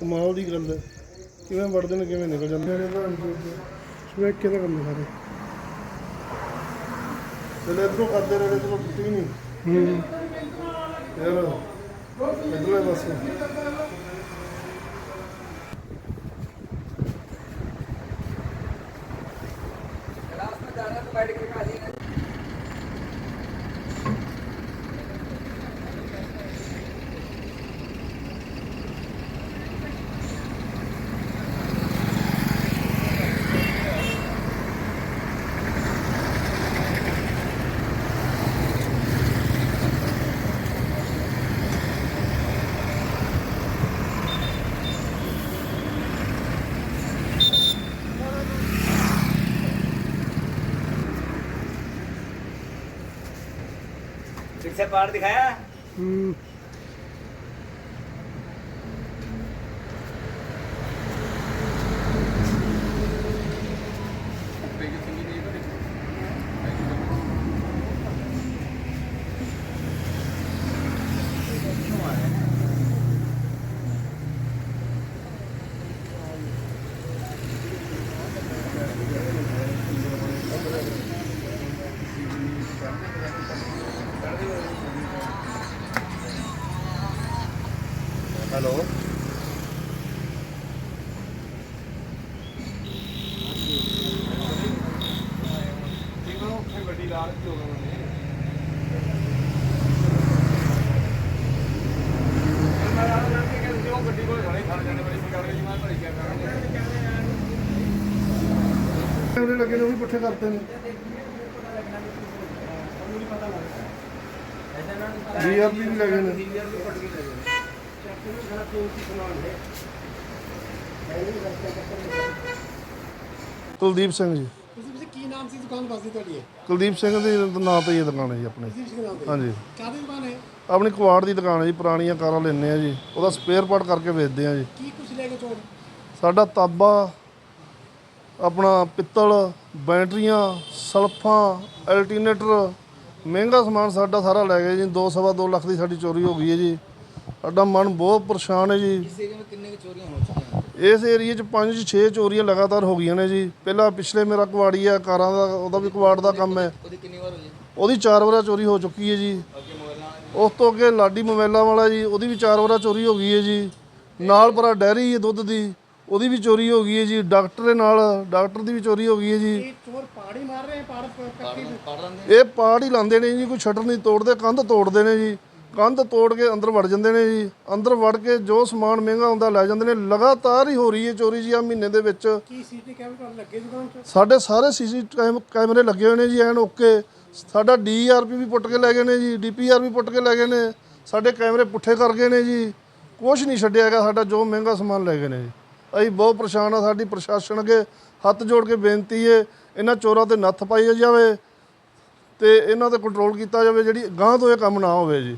ਕਮਾਲ ਦੀ ਗੱਲ ਹੈ। ਕਿਵੇਂ ਵੜਦੇ ਨੇ ਕਿਵੇਂ ਨਿਕਲ ਜਾਂਦੇ ਨੇ? ਸਵੇਕ ਕਿਹਦਾ ਕੰਮ ਸਾਰੇ। ਚਲੇ ਇਧਰੋਂ ਕਰਦੇ ਰਹੇ ਚਲੋ ਟੁੱਟੀ ਨਹੀਂ। ਹੂੰ ਯਾਰ से पहाड़ दिखाया ਹੂੰ हेलो ਕੈਮਰੇ ਲੱਗੇ ਨੇ ਉਹ ਵੀ ਪੁੱਠੇ ਕਰਤੇ ਨੇ। ਵੀ ਲੱਗੇ ਨੇ। ਕੁਲਦੀਪ ਸਿੰਘ ਜੀ। ਤੁਸੀਂ ਤੁਸੀਂ ਕੀ ਨਾਮ ਸੀ? ਦੁਕਾਨ ਵਸਦੀ ਤੁਹਾਡੀ ਹੈ ਕੁਲਦੀਪ ਸਿੰਘ ਦੇ ਨਾਂ ਤੇ ਹੀ ਇਹ ਦੁਕਾਨ ਹੈ ਜੀ ਆਪਣੀ। ਤੁਸੀਂ ਕਿਹਨਾਂ ਦੇ ਹਾਂਜੀ। ਕਾਹਦੀ ਦੁਕਾਨ ਹੈ? ਆਪਣੀ ਕੁਆੜ ਦੀ ਦੁਕਾਨ ਹੈ ਜੀ ਪੁਰਾਣੀਆਂ ਕਾਰਾਂ ਲੈਂਦੇ ਆ ਜੀ। ਉਹਦਾ ਸਪੇਅਰ ਪਾਰਟ ਕਰਕੇ ਵੇਚਦੇ ਆ ਜੀ। ਕੀ ਕੁਝ ਲੈ ਕੇ ਚੋਰ? ਸਾਡਾ ਤਾਬਾ ਆਪਣਾ ਪਿੱਤਲ ਬੈਟਰੀਆਂ ਸਲਫਾਂ ਅਲਟਰਨੇਟਰ ਮਹਿੰਗਾ ਸਮਾਨ ਸਾਡਾ ਸਾਰਾ ਲੈ ਗਏ ਜੀ। 2 ਸਵਾ 2 ਲੱਖ ਦੀ ਸਾਡੀ ਚੋਰੀ ਹੋ ਗਈ ਹੈ ਜੀ। ਸਾਡਾ ਮਨ ਬਹੁਤ ਪਰੇਸ਼ਾਨ ਹੈ ਜੀ। ਇਸ ਏਰੀਆ ਵਿੱਚ ਕਿੰਨੇ ਕੁ ਚੋਰੀਆਂ ਹੋ ਚੁੱਕੀਆਂ ਇਸ ਏਰੀਏ 'ਚ 5-6 ਚੋਰੀਆਂ ਲਗਾਤਾਰ ਹੋ ਗਈਆਂ ਨੇ ਜੀ। ਪਹਿਲਾਂ ਪਿਛਲੇ ਮੇਰਾ ਕੁਆੜੀ ਆ ਕਾਰਾਂ ਦਾ ਉਹਦਾ ਵੀ ਕੁਆੜ ਦਾ ਕੰਮ ਹੈ। ਉਹਦੀ ਕਿੰਨੀ ਵਾਰ ਹੋਈ ਉਹਦੀ ਚਾਰ ਵਾਰਾ ਚੋਰੀ ਹੋ ਚੁੱਕੀ ਹੈ ਜੀ। ਅੱਗੇ ਮੋਬਾਈਲਾਂ ਉਸ ਤੋਂ ਅੱਗੇ ਲਾਡੀ ਮੋਬਾਈਲਾਂ ਵਾਲਾ ਜੀ ਉਹਦੀ ਵੀ ਚਾਰ ਵਾਰਾ ਚੋਰੀ ਹੋ ਗਈ ਹੈ ਜੀ। ਨਾਲ ਪਰਾ ਡੈਰੀ ਹੈ ਦੁੱਧ ਦੀ ਉਹਦੀ ਵੀ ਚੋਰੀ ਹੋ ਗਈ ਹੈ ਜੀ। ਡਾਕਟਰ ਦੇ ਨਾਲ ਡਾਕਟਰ ਦੀ ਵੀ ਚੋਰੀ ਹੋ ਗਈ ਹੈ ਜੀ। ਇਹ ਚੋਰ ਪਾੜੀ ਮਾਰ ਰਹੇ ਪਾੜ ਲੈਂਦੇ ਇਹ ਪਾੜ ਹੀ ਲਾਉਂਦੇ ਨੇ ਜੀ ਕੋਈ ਸ਼ਟਰ ਨਹੀਂ ਤੋੜਦੇ ਕੰਧ ਤੋੜਦੇ ਨੇ ਜੀ। ਕੰਧ ਤੋੜ ਕੇ ਅੰਦਰ ਵੜ ਜਾਂਦੇ ਨੇ ਜੀ। ਅੰਦਰ ਵੜ ਕੇ ਜੋ ਸਮਾਨ ਮਹਿੰਗਾ ਹੁੰਦਾ ਲੈ ਜਾਂਦੇ ਨੇ। ਲਗਾਤਾਰ ਹੀ ਹੋ ਰਹੀ ਹੈ ਚੋਰੀ ਜੀ ਆ ਮਹੀਨੇ ਦੇ ਵਿੱਚ। ਕੀ ਸੀਟੀ ਕੈਮਰੇ ਲੱਗੇ ਦੁਕਾਨ 'ਚ? ਸਾਡੇ ਸਾਰੇ ਸੀਸੀ ਕੈਮਰੇ ਲੱਗੇ ਹੋਏ ਨੇ ਜੀ ਐਨ ਓਕੇ। ਸਾਡਾ ਡੀਆਰਪੀ ਵੀ ਪੁੱਟ ਕੇ ਲੈ ਗਏ ਨੇ ਜੀ ਡੀਪੀਆਰ ਵੀ ਪੁੱਟ ਕੇ ਲੈ ਗਏ ਨੇ। ਸਾਡੇ ਕੈਮਰੇ ਪੁੱਠੇ ਕਰ ਗਏ ਨੇ ਜੀ। ਕੁਝ ਨਹੀਂ ਛੱਡਿਆ ਹੈਗਾ ਸਾਡਾ ਜੋ ਮਹਿੰਗਾ ਸਮਾਨ ਲੈ ਗਏ ਨੇ ਜੀ। ਅਸੀਂ ਬਹੁਤ ਪਰੇਸ਼ਾਨ ਆ ਸਾਡੀ ਪ੍ਰਸ਼ਾਸਨ ਅੱਗੇ ਹੱਥ ਜੋੜ ਕੇ ਬੇਨਤੀ ਹੈ ਇਹਨਾਂ ਚੋਰਾਂ ਤੇ ਨੱਥ ਪਾਈ ਜਾਵੇ ਤੇ ਇਹਨਾਂ ਤੇ ਕੰਟਰੋਲ ਕੀਤਾ ਜਾਵੇ ਜਿਹੜੀ ਗਾਂਹ ਤੋਂ ਇਹ ਕੰਮ ਨਾ ਹੋਵੇ ਜੀ।